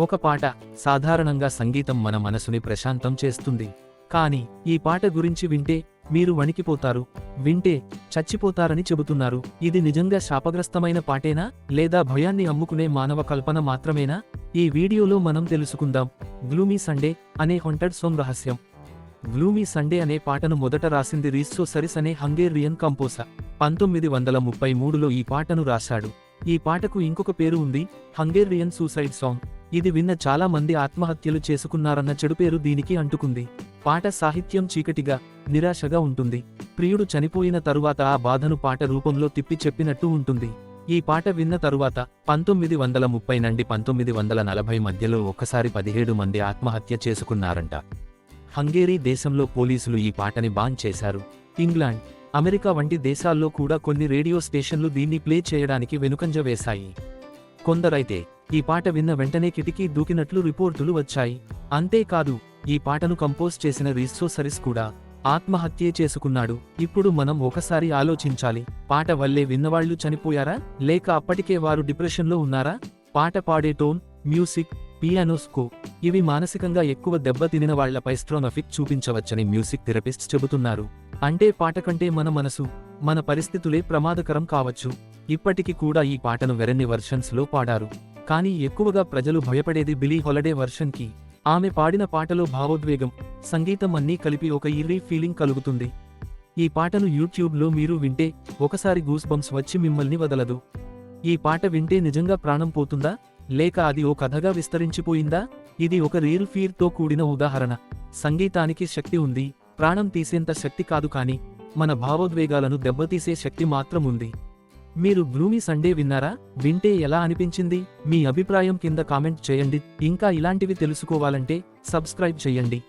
ఒక పాట సాధారణంగా సంగీతం మన మనసుని ప్రశాంతం చేస్తుంది. కానీ ఈ పాట గురించి వింటే మీరు వణికిపోతారు వింటే చచ్చిపోతారని చెబుతున్నారు. ఇది నిజంగా శాపగ్రస్తమైన పాటేనా? లేదా భయాన్ని అమ్ముకునే మానవ కల్పన మాత్రమేనా? ఈ వీడియోలో మనం తెలుసుకుందాం. గ్లూమీ సండే అనే హొంటెడ్ సోమ్ రహస్యం. గ్లూమీ సండే అనే పాటను మొదట రాసింది రీస్సో సరిస్ అనే హంగేరియన్ కంపోసర్ పంతొమ్మిది వందల ముప్పై మూడులో ఈ పాటను రాశాడు. ఈ పాటకు ఇంకొక పేరు ఉంది హంగేరియన్ సూసైడ్ సాంగ్. ఇది విన్న చాలా మంది ఆత్మహత్యలు చేసుకున్నారన్న చెడు పేరు దీనికి అంటుకుంది. పాట సాహిత్యం చీకటిగా నిరాశగా ఉంటుంది. ప్రియుడు చనిపోయిన తరువాత ఆ బాధను పాట రూపంలో తిప్పి చెప్పినట్టు ఉంటుంది. ఈ పాట విన్న తరువాత పంతొమ్మిది వందల ముప్పై నుండి పంతొమ్మిది వందల నలభై మధ్యలో ఒక్కసారి పదిహేడు మంది ఆత్మహత్య చేసుకున్నారంట. హంగేరీ దేశంలో పోలీసులు ఈ పాటని బాన్ చేశారు. ఇంగ్లాండ్ అమెరికా వంటి దేశాల్లో కూడా కొన్ని రేడియో స్టేషన్లు దీన్ని ప్లే చేయడానికి వెనుకంజ వేశాయి. కొందరైతే ఈ పాట విన్న వెంటనే కిటికీ దూకినట్లు రిపోర్టులు వచ్చాయి. అంతేకాదు ఈ పాటను కంపోజ్ చేసిన రీస్సో సరిస్ కూడా ఆత్మహత్యే చేసుకున్నాడు. ఇప్పుడు మనం ఒకసారి ఆలోచించాలి. పాట వల్లే విన్నవాళ్ళు చనిపోయారా? లేక అప్పటికే వారు డిప్రెషన్లో ఉన్నారా? పాట పాడే టోన్ మ్యూజిక్ పియానోస్కో ఇవి మానసికంగా ఎక్కువ దెబ్బతినిన వాళ్ళపై స్ట్రోనఫిక్ చూపించవచ్చని మ్యూజిక్ థెరపిస్ట్ చెబుతున్నారు. అంటే పాట కంటే మన మనసు మన పరిస్థితులే ప్రమాదకరం కావచ్చు. ఇప్పటికి కూడా ఈ పాటను వెరన్ని వర్షన్స్లో పాడారు. కానీ ఎక్కువగా ప్రజలు భయపడేది బిలీ హొలడే వర్షన్కి ఆమె పాడిన పాటలో భావోద్వేగం సంగీతం అన్నీ కలిపి ఒక ఇర్రీ ఫీలింగ్ కలుగుతుంది. ఈ పాటను యూట్యూబ్లో మీరు వింటే ఒకసారి గూస్ బంప్స్ వచ్చి మిమ్మల్ని వదలదు. ఈ పాట వింటే నిజంగా ప్రాణం పోతుందా? లేక అది ఓ కథగా విస్తరించిపోయిందా? ఇది ఒక రియల్ ఫీర్తో కూడిన ఉదాహరణ. సంగీతానికి శక్తి ఉంది ప్రాణం తీసేంత శక్తి కాదు కానీ మన భావోద్వేగాలను దెబ్బతీసే శక్తి మాత్రం ఉంది. మీరు గ్లూమీ సండే విన్నారా? వింటే ఎలా అనిపించింది? మీ అభిప్రాయం కింద కామెంట్ చేయండి. ఇంకా ఇలాంటివి తెలుసుకోవాలంటే సబ్స్క్రైబ్ చేయండి.